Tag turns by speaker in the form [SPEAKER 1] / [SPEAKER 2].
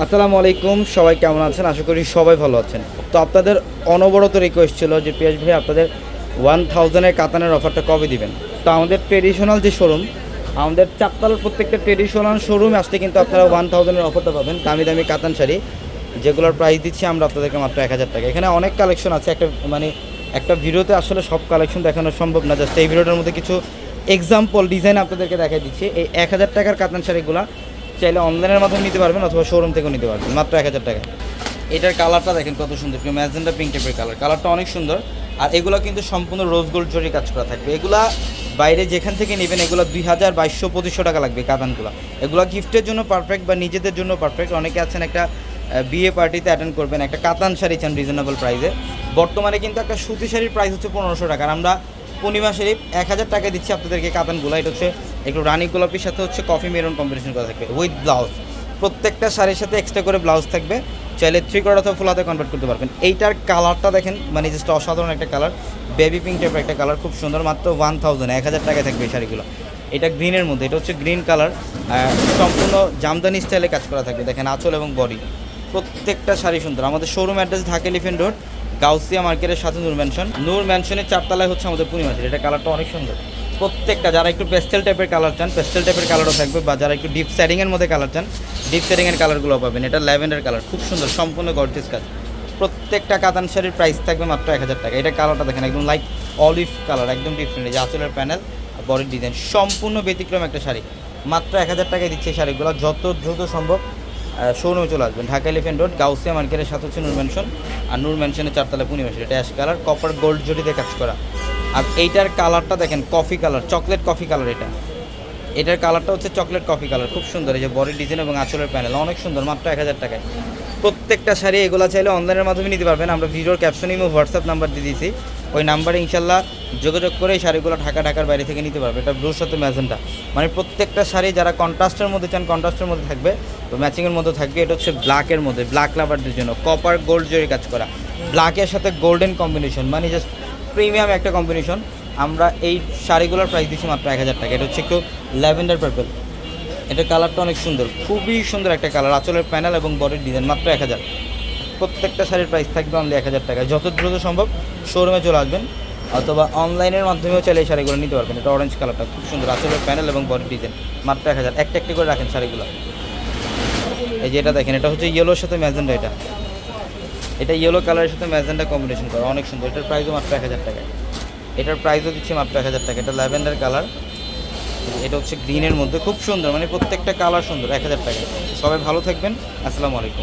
[SPEAKER 1] আসসালামু আলাইকুম, সবাই কেমন আছেন? আশা করি সবাই ভালো আছেন। তো আপনাদের অনবরত রিকোয়েস্ট ছিল যে পিএস ভাই আপনাদের ওয়ান থাউজেন্ডের কাতানের অফারটা কবে দিবেন? তো আমাদের ট্রেডিশনাল যে শোরুম আমাদের চারতলার প্রত্যেকটা ট্রেডিশনাল শোরুমে আসলে কিন্তু আপনারা ওয়ান থাউজেন্ডের অফারটা পাবেন। দামি দামি কাতান শাড়ি, যেগুলোর প্রাইস দিচ্ছি আমরা আপনাদেরকে মাত্র এক হাজার টাকা। এখানে অনেক কালেকশন আছে, একটা মানে একটা ভিডিওতে আসলে সব কালেকশন দেখানো সম্ভব না। জাস্ট এই ভিডিওটার মধ্যে কিছু এক্সাম্পল ডিজাইন আপনাদেরকে দেখাই দিচ্ছি। এই এক হাজার টাকার কাতান শাড়িগুলো চাইলে অনলাইনের মাধ্যমে নিতে পারবেন অথবা শোরুম থেকেও নিতে পারবেন, মাত্র এক হাজার টাকা। এটার কালারটা দেখেন কত সুন্দর কেউ ম্যাজেন্ডা পিঙ্ক টাইপের কালার কালারটা অনেক সুন্দর। আর এগুলো কিন্তু সম্পূর্ণ রোজ গোল্ড জরি কাজ করা থাকবে। এগুলা বাইরে যেখান থেকে নেবেন, এগুলো দুই হাজার বাইশশো পঁচিশশো টাকা লাগবে কাতানগুলো এগুলো গিফটের জন্য পারফেক্ট বা নিজেদের জন্য পারফেক্ট অনেকে আছেন একটা বিয়ে পার্টিতে অ্যাটেন্ড করবেন, একটা কাতান শাড়ি চান রিজনেবল প্রাইসে বর্তমানে কিন্তু একটা সুতি শাড়ির প্রাইস হচ্ছে পনেরোশো টাকা। আমরা পূর্ণিমা শরীফ এক হাজার টাকা দিচ্ছি আপনাদেরকে কাতানগুলো এটা হচ্ছে, একটু রানী গোলাপির সাথে হচ্ছে কফি মেরুন কম্বিনেশন করা থাকবে উইথ ব্লাউজ প্রত্যেকটা শাড়ির সাথে এক্সট্রা করে ব্লাউজ থাকবে, চাইলে থ্রি কোয়ার অথবা ফুল হাতে কনভার্ট করতে পারবেন। এইটার কালারটা দেখেন মানে জাস্ট অসাধারণ একটা কালার বেবি পিঙ্ক টাইপের একটা কালার খুব সুন্দর, মাত্র ওয়ান থাউজেন্ড এক হাজার টাকায় থাকবে এই শাড়িগুলো। এটা গ্রিনের মধ্যে, এটা হচ্ছে গ্রিন কালার সম্পূর্ণ জামদানি স্টাইলে কাজ করা থাকবে, দেখেন আঁচল এবং বডি প্রত্যেকটা শাড়ি সুন্দর। আমাদের showroom address Dhaka Elephant Road Gausia মার্কেটের সাথে নূর ম্যানশন নূর ম্যানশনের চারতলায় হচ্ছে আমাদের পূর্ণিমা এটা কালারটা অনেক সুন্দর। প্রত্যেকটা, যারা একটু পেস্টেল টাইপের কালার চান পেস্টেল টাইপের কালারও থাকবে, বা যারা একটু ডিপ শেডিংয়ের মধ্যে কালার চান ডিপ শেডিংয়ের কালারগুলো পাবেন। এটা ল্যাভেন্ডার কালার খুব সুন্দর, সম্পূর্ণ গর্জিস কাজ। প্রত্যেকটা কাতান শাড়ির প্রাইস থাকবে মাত্র এক হাজার টাকা। এটা কালারটা দেখেন, একদম লাইক অলিভ কালার একদম ডিফারেন্ট এই যে আঁচলের প্যানেল বডির ডিজাইন সম্পূর্ণ ব্যতিক্রম একটা শাড়ি। মাত্র এক হাজার টাকায় দিচ্ছে এই শাড়িগুলো, যত দ্রুত সম্ভব। শোরুমে চলে আসবেন। ঢাকা এলিফেন্ট রোড গাউসিয়া মার্কেটের সাথে হচ্ছে নূর ম্যানশন আর নূর ম্যানশনের চারতলা পূর্ণিমা শাড়ি এটা অ্যাশ কালার কপার গোল্ড জড়িতে কাজ করা। আর এইটার কালারটা দেখেন coffee colour chocolate coffee colour এটা। এটার কালারটা হচ্ছে চকলেট কফি কালার খুব সুন্দর, এই যে বডি ডিজাইন এবং আঁচলের প্যানেল অনেক সুন্দর, মাত্র এক হাজার টাকায়। প্রত্যেকটা শাড়ি এগুলো চাইলে অনলাইনের মাধ্যমে নিতে পারবেন। আমরা ভিডিওর ক্যাপশনে হোয়াটসঅ্যাপ নাম্বার দিয়ে দিয়েছি। ওই নাম্বারে ইনশাল্লাহ যোগাযোগ করে শাড়িগুলো ঢাকা, ঢাকার বাইরে থেকে নিতে পারবে। এটা ব্লুর সাথে ম্যাজেন্টা। মানে প্রত্যেকটা শাড়ি যারা কন্ট্রাস্টের মধ্যে চান, কন্ট্রাস্টের মধ্যে থাকবে। তো ম্যাচিংয়ের মধ্যে থাকবে। এটা হচ্ছে ব্ল্যাকের মধ্যে ব্ল্যাক লাভারদের জন্য। কপার গোল্ড জরি কাজ করা। ব্ল্যাকের সাথে গোল্ডেন কম্বিনেশন মানে জাস্ট প্রিমিয়াম একটা কম্বিনেশন আমরা এই শাড়িগুলোর প্রাইস দিচ্ছি মাত্র এক হাজার টাকা। এটা হচ্ছে একটু ল্যাভেন্ডার পার্পল এটা কালারটা অনেক সুন্দর। খুবই সুন্দর একটা কালার আঁচলের প্যানেল এবং বডির ডিজাইন মাত্র এক হাজার। প্রত্যেকটা শাড়ির প্রাইস থাকবে অনলি এক হাজার টাকা যত দ্রুত সম্ভব শোরুমে চলে আসবেন, অথবা অনলাইনের মাধ্যমেও চাইলে এই শাড়িগুলো নিতে পারবেন। এটা অরেঞ্জ কালারটা খুব সুন্দর। আঁচলের প্যানেল এবং বডির ডিজাইন মাত্র এক হাজার। একটা একটি করে রাখেন শাড়িগুলো। এই যে এটা দেখেন, এটা হচ্ছে ইয়েলোর সাথে ম্যাজেন্ডা এটা। এটা ইয়েলো কালারের সাথে ম্যাজেন্ডা কম্বিনেশন করা। অনেক সুন্দর। এটার প্রাইসও মাত্র এক হাজার টাকা এটার প্রাইসও দিচ্ছি মাত্র এক হাজার টাকা এটা ল্যাভেন্ডার কালার এটা হচ্ছে গ্রিনের মধ্যে। খুব সুন্দর। মানে প্রত্যেকটা কালার সুন্দর। এক হাজার টাকা সবাই ভালো থাকবেন। আসসালামু আলাইকুম।